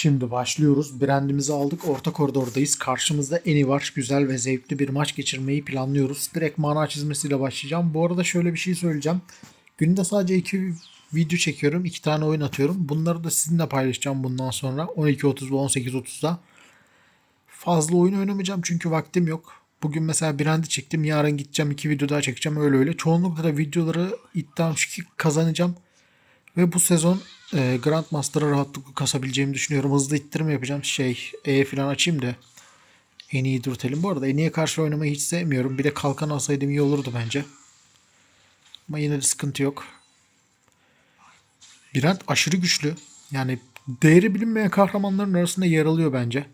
Şimdi başlıyoruz. Brandimizi aldık. Orta koridordayız. Karşımızda Eni var. Güzel ve zevkli bir maç geçirmeyi planlıyoruz. Direkt mana çizmesiyle başlayacağım. Bu arada şöyle bir şey söyleyeceğim. Günde sadece iki video çekiyorum. iki tane oyun atıyorum. Bunları da sizinle paylaşacağım bundan sonra. 12.30 ve 18.30'da. Fazla oyun oynamayacağım çünkü vaktim yok. Bugün mesela Brand'i çektim. Yarın gideceğim iki video daha çekeceğim. Öyle öyle. Çoğunlukla da videoları iddiam şu ki kazanacağım. Ve bu sezon e, Grandmaster'a rahatlıkla kasabileceğimi düşünüyorum. Hızlı ittirme yapacağım. Şey E falan açayım da en iyi dürtelim. Bu arada en iyiye karşı oynamayı hiç sevmiyorum. Bir de kalkan alsaydım iyi olurdu bence. Ama yine de sıkıntı yok. Brand aşırı güçlü. Yani değeri bilinmeyen kahramanların arasında yer alıyor bence.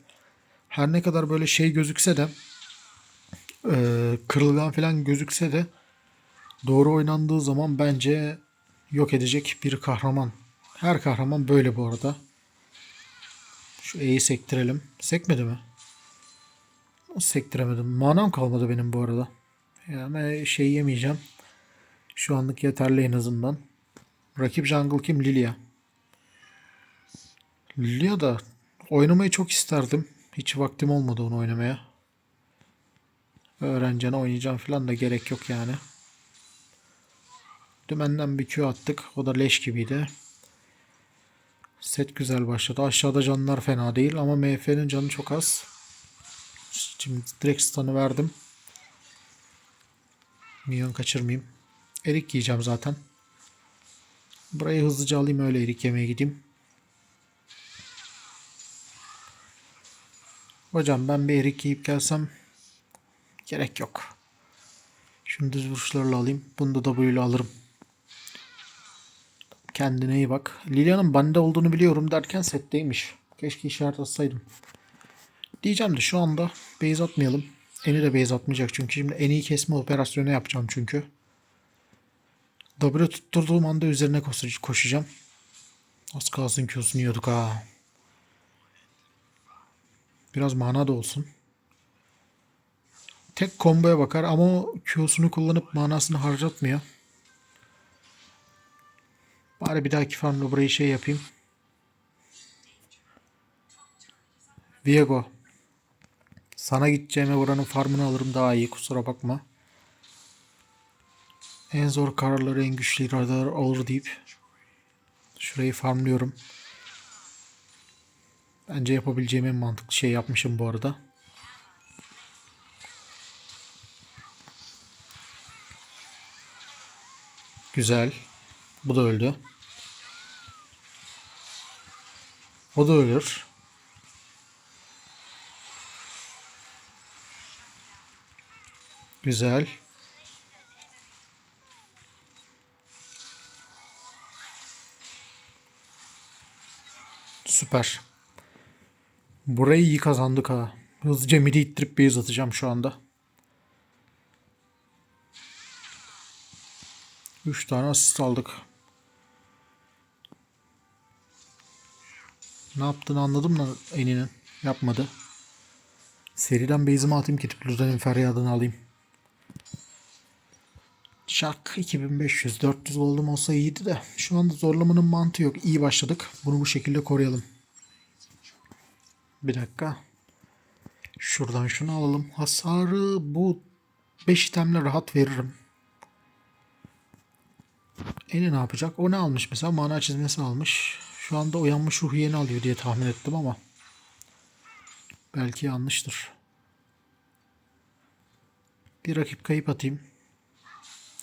Her ne kadar böyle şey gözükse de e, kırılgan falan gözükse de doğru oynandığı zaman bence yok edecek bir kahraman. Her kahraman böyle bu arada. Şu E'yi sektirelim. Sekmedi mi? Sektiremedim. Manam kalmadı benim bu arada. Yani şey yemeyeceğim. Şu anlık yeterli en azından. Rakip jungle kim? Lilia. Lilia da oynamayı çok isterdim. Hiç vaktim olmadı onu oynamaya. Öğrencene oynayacağım falan da gerek yok yani. Dümenden bir Q attık. O da leş gibiydi. Set güzel başladı. Aşağıda canlar fena değil ama MF'nin canı çok az. Şimdi direkt stun'ı verdim. Minyon kaçırmayayım. Erik yiyeceğim zaten. Burayı hızlıca alayım öyle erik yemeye gideyim. Hocam ben bir erik yiyip gelsem gerek yok. Şunu düz vuruşlarla alayım. Bunu da W ile alırım. Kendine iyi bak. Lilia'nın bende olduğunu biliyorum derken setteymiş. Keşke işaret atsaydım. Diyeceğim de şu anda base atmayalım. Eni de base atmayacak çünkü şimdi en iyi kesme operasyonu yapacağım çünkü. W tutturduğum anda üzerine koş- koşacağım. Az kalsın Q'sunu yiyorduk ha. Biraz mana da olsun. Tek komboya bakar ama o Q'sunu kullanıp manasını harcatmıyor. Bari bir dahaki farmda burayı şey yapayım. Viego. Sana gideceğime buranın farmını alırım daha iyi kusura bakma. En zor kararları en güçlü iradeler olur deyip şurayı farmlıyorum. Bence yapabileceğim en mantıklı şey yapmışım bu arada. Güzel. Bu da öldü. O da ölür. Güzel. Süper. Burayı iyi kazandık ha. Hızlıca midi ittirip base atacağım şu anda. 3 tane asist aldık. Ne yaptığını anladım da Eni'nin. Yapmadı. Seriden base'imi atayım ki Ludan'ın feryadını alayım. Şak 2500 400 oldum olsa iyiydi de şu anda zorlamanın mantığı yok. İyi başladık. Bunu bu şekilde koruyalım. Bir dakika. Şuradan şunu alalım. Hasarı bu 5 itemle rahat veririm. Eni ne yapacak? O ne almış mesela? Mana çizmesi almış. Şu anda uyanmış ruh yeni alıyor diye tahmin ettim ama. Belki yanlıştır. Bir rakip kayıp atayım.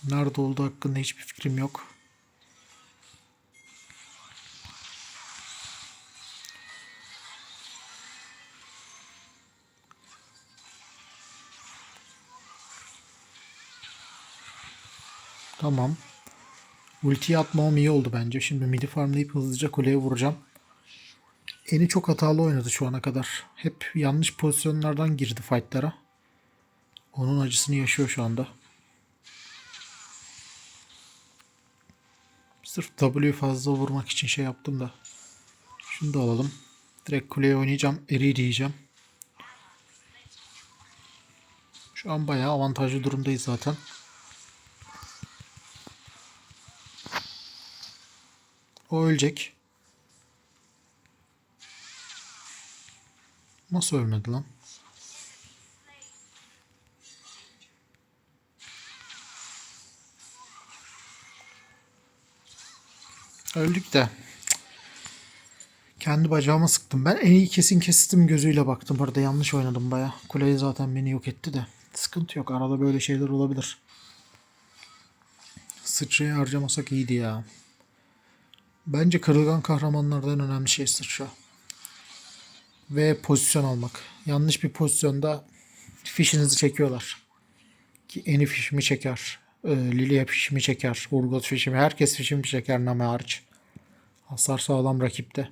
Nerede olduğu hakkında hiçbir fikrim yok. Tamam. Ultiyi atmam iyi oldu bence. Şimdi midi farmlayıp hızlıca kuleye vuracağım. Eni çok hatalı oynadı şu ana kadar. Hep yanlış pozisyonlardan girdi fightlara. Onun acısını yaşıyor şu anda. Sırf W'yu fazla vurmak için şey yaptım da. Şunu da alalım. Direkt kuleye oynayacağım. Eri diyeceğim. Şu an bayağı avantajlı durumdayız zaten. O ölecek. Nasıl ölmedi lan? Öldük de. Kendi bacağıma sıktım. Ben en iyi kesin kestim gözüyle baktım. Burada yanlış oynadım baya. Kuleyi zaten beni yok etti de. Sıkıntı yok. Arada böyle şeyler olabilir. Sıçrayı harcamasak iyiydi ya. Bence kırılgan kahramanlardan önemli şey sıçra. Ve pozisyon almak. Yanlış bir pozisyonda fişinizi çekiyorlar. Ki eni fişimi çeker. Lilia fişimi çeker. Urgot fişimi. Herkes fişimi çeker Name hariç. Hasar sağlam rakipte.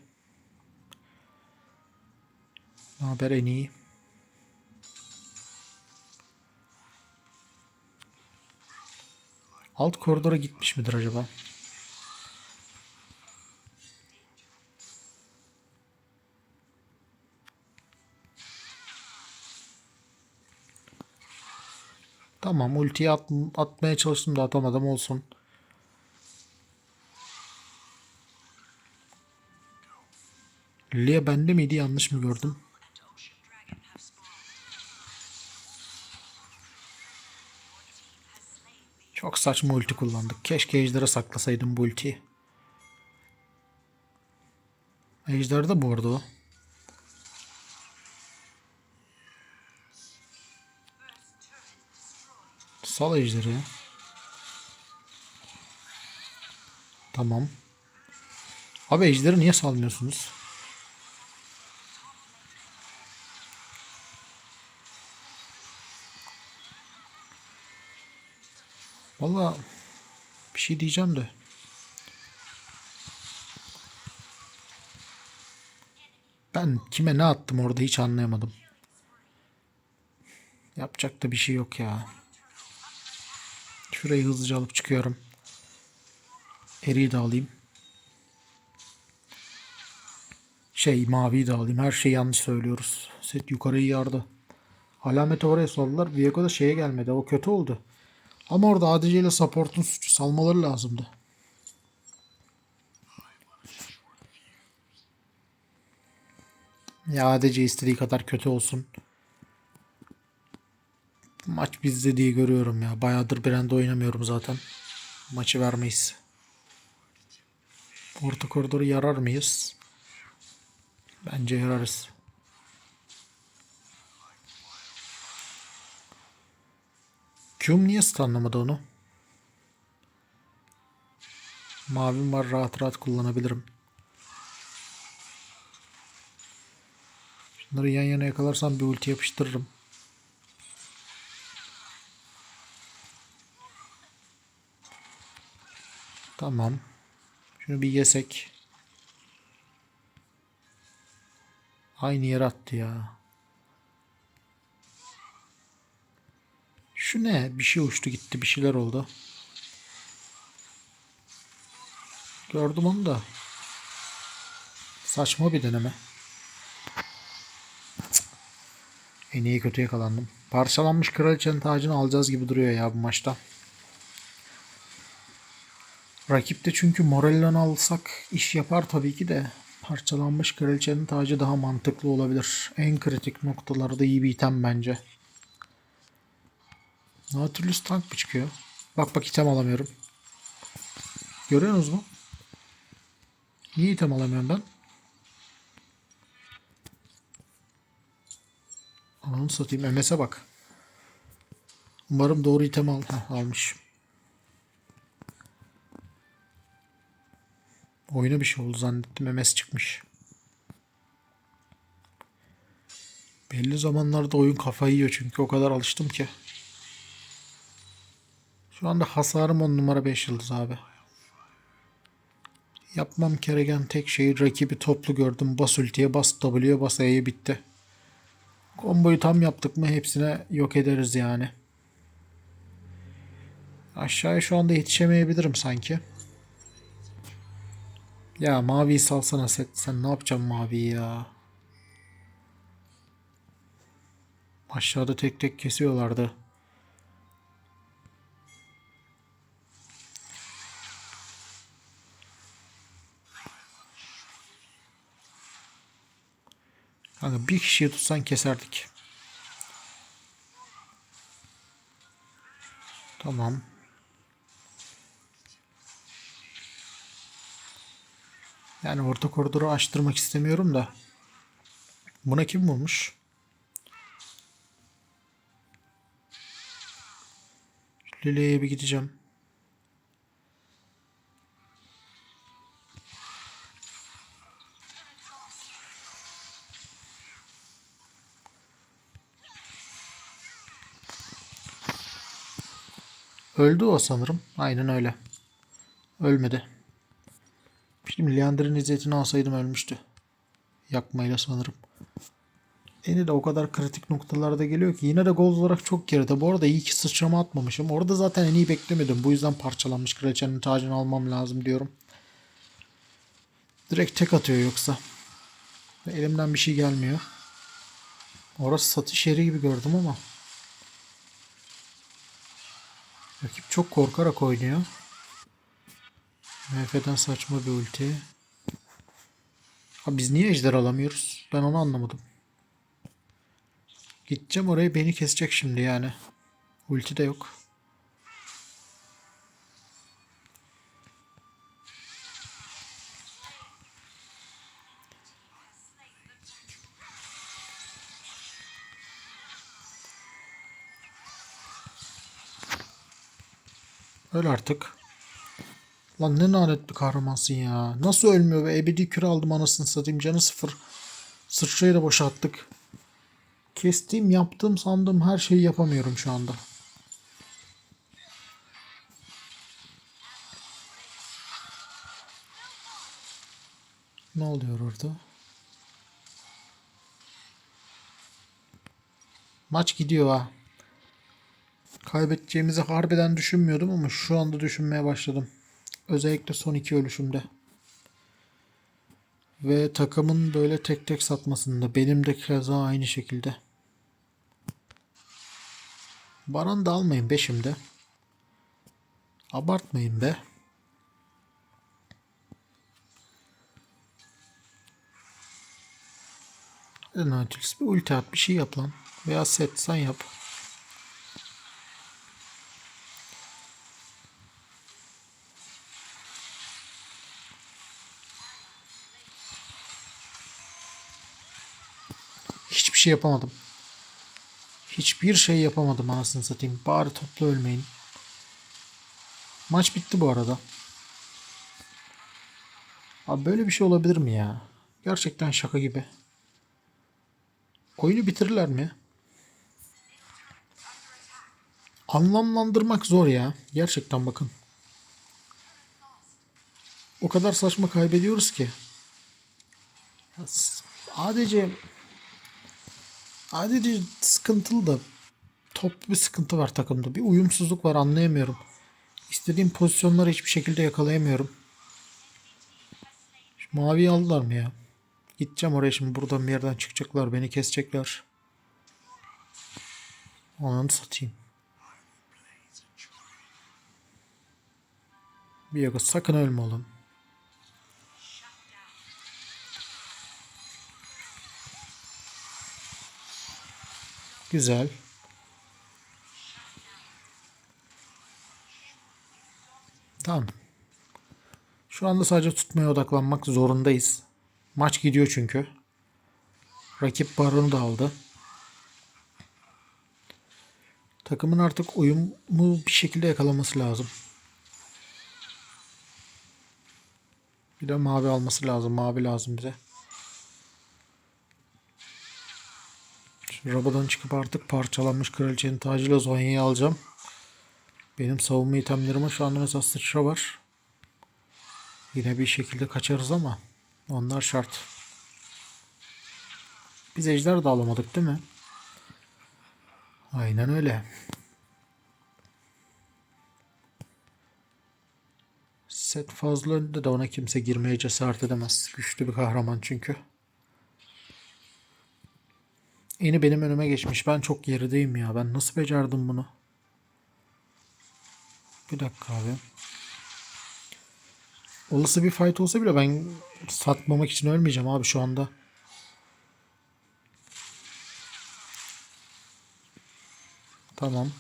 Ne haber en iyi? Alt koridora gitmiş midir acaba? Tamam ultiyi at, atmaya çalıştım da atamadım olsun. Lilia bende miydi yanlış mı gördüm? Çok saçma ulti kullandık. Keşke ejdere saklasaydım bu ultiyi. Ejder de bu arada o. Sal ejderi. Tamam. Abi ejderi niye salmıyorsunuz? Valla bir şey diyeceğim de. Ben kime ne attım orada hiç anlayamadım. Yapacak da bir şey yok ya. Şurayı hızlıca alıp çıkıyorum. Eriyi de alayım. Şey maviyi de alayım. Her şeyi yanlış söylüyoruz. Set yukarıyı yardı. Alameti oraya saldılar. Viego da şeye gelmedi. O kötü oldu. Ama orada ADC ile support'un suçu salmaları lazımdı. Ya ADC istediği kadar kötü olsun. Maç bizde diye görüyorum ya. Bayağıdır Brand'de oynamıyorum zaten. Maçı vermeyiz. Orta koridoru yarar mıyız? Bence yararız. Q'm niye stunlamadı onu? Mavim var rahat rahat kullanabilirim. Şunları yan yana yakalarsam bir ulti yapıştırırım. Tamam. Şunu bir yesek. Aynı yere attı ya. Şu ne? Bir şey uçtu gitti. Bir şeyler oldu. Gördüm onu da. Saçma bir deneme. En iyi kötü yakalandım. Parçalanmış kraliçenin tacını alacağız gibi duruyor ya bu maçta. Rakipte çünkü Morella'nı alsak iş yapar tabii ki de. Parçalanmış kraliçenin tacı daha mantıklı olabilir. En kritik noktalarda iyi bir item bence. Nautilus tank mı çıkıyor? Bak bak item alamıyorum. Görüyorsunuz mu? Niye item alamıyorum ben? Ananı satayım. MS'e bak. Umarım doğru item al Heh, almış. Oyuna bir şey oldu zannettim. MS çıkmış. Belli zamanlarda oyun kafayı yiyor çünkü o kadar alıştım ki. Şu anda hasarım 10 numara 5 yıldız abi. Yapmam gereken tek şey rakibi toplu gördüm. Bas ultiye bas W'ye bas E'ye bitti. Komboyu tam yaptık mı hepsine yok ederiz yani. Aşağıya şu anda yetişemeyebilirim sanki. Ya maviyi salsana set. Sen ne yapacaksın maviyi ya? Aşağıda tek tek kesiyorlardı. Kanka bir kişiyi tutsan keserdik. Tamam. Yani orta koridoru açtırmak istemiyorum da. Buna kim vurmuş? Lele'ye bir gideceğim. Öldü o sanırım. Aynen öyle. Ölmedi. Şimdi Leander'in izzetini alsaydım ölmüştü. Yakmayla sanırım. Eni de o kadar kritik noktalarda geliyor ki yine de gol olarak çok geride. Bu arada iyi ki sıçrama atmamışım. Orada zaten en iyi beklemedim. Bu yüzden parçalanmış kraliçenin tacını almam lazım diyorum. Direkt tek atıyor yoksa. Elimden bir şey gelmiyor. Orası satış yeri gibi gördüm ama. Rakip çok korkarak oynuyor. MF'den saçma bir ulti. Abi biz niye ejder alamıyoruz? Ben onu anlamadım. Gideceğim oraya beni kesecek şimdi yani. Ulti de yok. Öl artık. Lan ne lanet bir kahramansın ya. Nasıl ölmüyor ve ebedi küre aldım anasını satayım. Canı sıfır. Sıçrayı da boşalttık. Kestiğim, yaptığım, sandığım her şeyi yapamıyorum şu anda. Ne oluyor orada? Maç gidiyor ha. Kaybedeceğimizi harbiden düşünmüyordum ama şu anda düşünmeye başladım. Özellikle son iki ölüşümde. Ve takımın böyle tek tek satmasında. Benim de keza aynı şekilde. Baran da almayın be şimdi. Abartmayın be. Hadi Nautilus bir ulti at bir şey yap lan. Veya set sen yap. Hiçbir şey yapamadım. Hiçbir şey yapamadım anasını satayım. Bari topla ölmeyin. Maç bitti bu arada. Abi böyle bir şey olabilir mi ya? Gerçekten şaka gibi. Oyunu bitirirler mi? Anlamlandırmak zor ya. Gerçekten bakın. O kadar saçma kaybediyoruz ki. Sadece Sadece sıkıntılı da toplu bir sıkıntı var takımda. Bir uyumsuzluk var anlayamıyorum. İstediğim pozisyonları hiçbir şekilde yakalayamıyorum. Şu maviyi aldılar mı ya? Gideceğim oraya şimdi buradan bir yerden çıkacaklar. Beni kesecekler. Ananı satayım. Bir yakın sakın ölme oğlum. Güzel. Tamam. Şu anda sadece tutmaya odaklanmak zorundayız. Maç gidiyor çünkü. Rakip baronu da aldı. Takımın artık uyumu bir şekilde yakalaması lazım. Bir de mavi alması lazım. Mavi lazım bize. Rabadan çıkıp artık parçalanmış kraliçenin tacıyla Zonya'yı alacağım. Benim savunma itemlerime şu anda mesela sıçra var. Yine bir şekilde kaçarız ama onlar şart. Biz ejder de alamadık değil mi? Aynen öyle. Set fazla önde de ona kimse girmeye cesaret edemez. Güçlü bir kahraman çünkü. Eni benim önüme geçmiş. Ben çok gerideyim ya. Ben nasıl becerdim bunu? Bir dakika abi. Olası bir fight olsa bile ben satmamak için ölmeyeceğim abi şu anda. Tamam.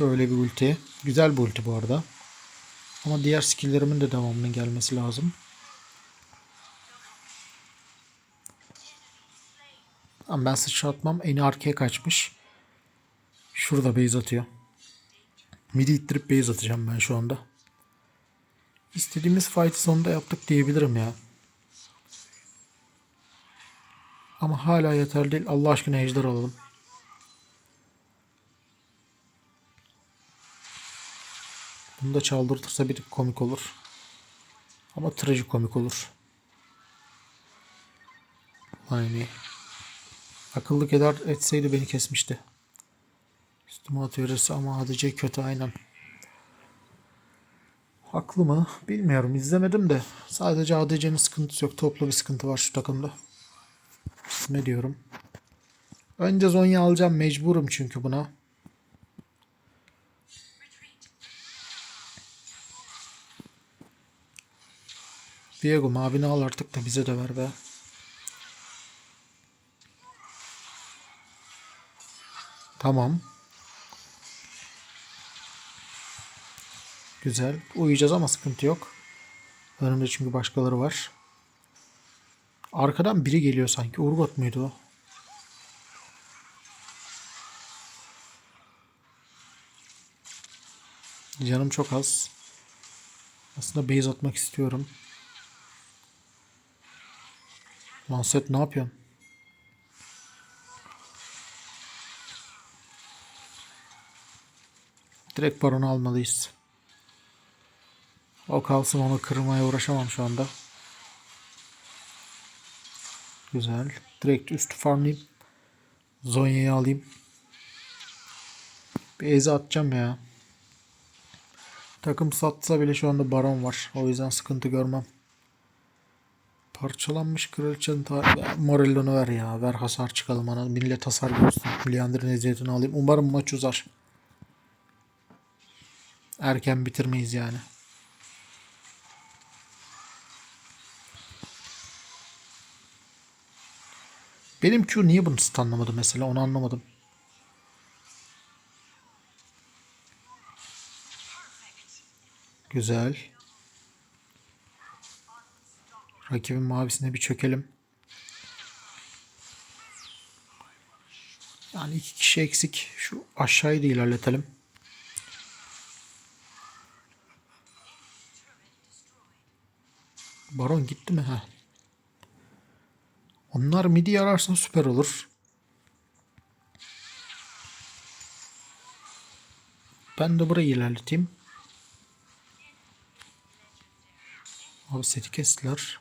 Şöyle bir ulti. Güzel bir ulti bu arada. Ama diğer skill'lerimin de devamının gelmesi lazım. Tamam ben sıçratmam. Eni arkaya kaçmış. Şurada base atıyor. Midi ittirip base atacağım ben şu anda. İstediğimiz fight'ı sonunda yaptık diyebilirim ya. Ama hala yeterli değil. Allah aşkına ejder alalım. Bunu da çaldırtırsa bir komik olur. Ama trajikomik olur. Aynı. Akıllık eder etseydi beni kesmişti. Üstüme atıyoruz ama ADC kötü aynen. Haklı mı? Bilmiyorum. izlemedim de. Sadece ADC'nin sıkıntısı yok. Toplu bir sıkıntı var şu takımda. Ne diyorum? Önce Zonya alacağım. Mecburum çünkü buna. Diego mavini al artık da bize de ver be. Tamam. Güzel. Uyuyacağız ama sıkıntı yok. Önümde çünkü başkaları var. Arkadan biri geliyor sanki. Urgot muydu o? Canım çok az. Aslında base atmak istiyorum. Lancet ne yapıyorsun? Direkt baronu almalıyız. O kalsın onu kırmaya uğraşamam şu anda. Güzel. Direkt üstü farmlayayım. Zonya'yı alayım. Bir eze atacağım ya. Takım satsa bile şu anda baron var. O yüzden sıkıntı görmem. Parçalanmış kraliçenin ta- Morellon'u ver ya. Ver hasar çıkalım ana. Millet hasar görsün. Leander'ın eziyetini alayım. Umarım maç uzar. Erken bitirmeyiz yani. Benim Q niye bunu stunlamadı mesela onu anlamadım. Güzel. Rakibin mavisine bir çökelim. Yani iki kişi eksik. Şu aşağıyı da ilerletelim. Baron gitti mi? Heh. Onlar midi yararsa süper olur. Ben de burayı ilerleteyim. Abi seti kestiler.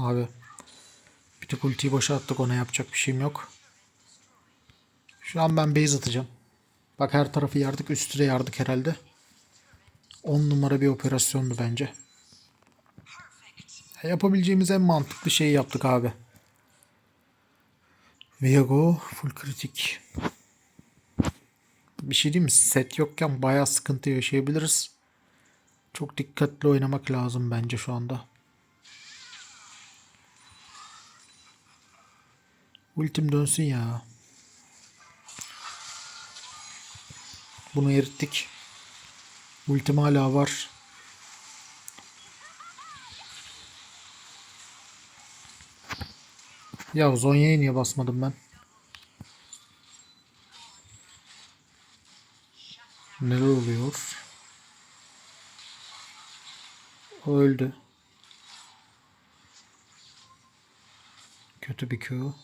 Abi bir tık ultiyi boşa attık ona yapacak bir şeyim yok. Şu an ben base atacağım. Bak her tarafı yardık üstüne yardık herhalde. 10 numara bir operasyondu bence. Yapabileceğimiz en mantıklı şeyi yaptık abi. Viego full kritik. Bir şey diyeyim mi? Set yokken bayağı sıkıntı yaşayabiliriz. Çok dikkatli oynamak lazım bence şu anda. Ultim dönsün ya. Bunu erittik. Ultim hala var. Ya Zonya'ya niye basmadım ben? Neler oluyor? O öldü. Kötü bir Q.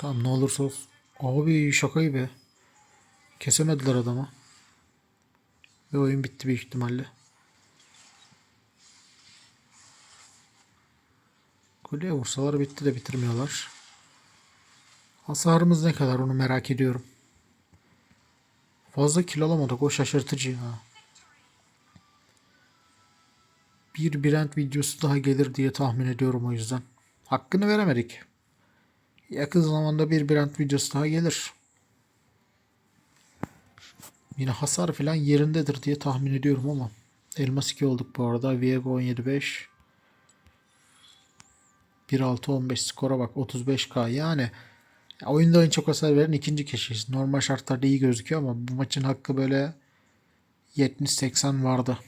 Tamam ne olursa olsun. Abi şaka gibi. Kesemediler adamı. Ve oyun bitti büyük ihtimalle. Kuleye vursalar bitti de bitirmiyorlar. Hasarımız ne kadar onu merak ediyorum. Fazla kill alamadık. O şaşırtıcı ya. Bir Brent videosu daha gelir diye tahmin ediyorum o yüzden. Hakkını veremedik. Yakın zamanda bir Brent videosu daha gelir. Yine hasar falan yerindedir diye tahmin ediyorum ama. Elmas 2 olduk bu arada. Viego 17.5. 1.6-15 skora bak 35k yani ya oyunda en çok hasar veren ikinci kişiyiz. Normal şartlarda iyi gözüküyor ama bu maçın hakkı böyle 70-80 vardı.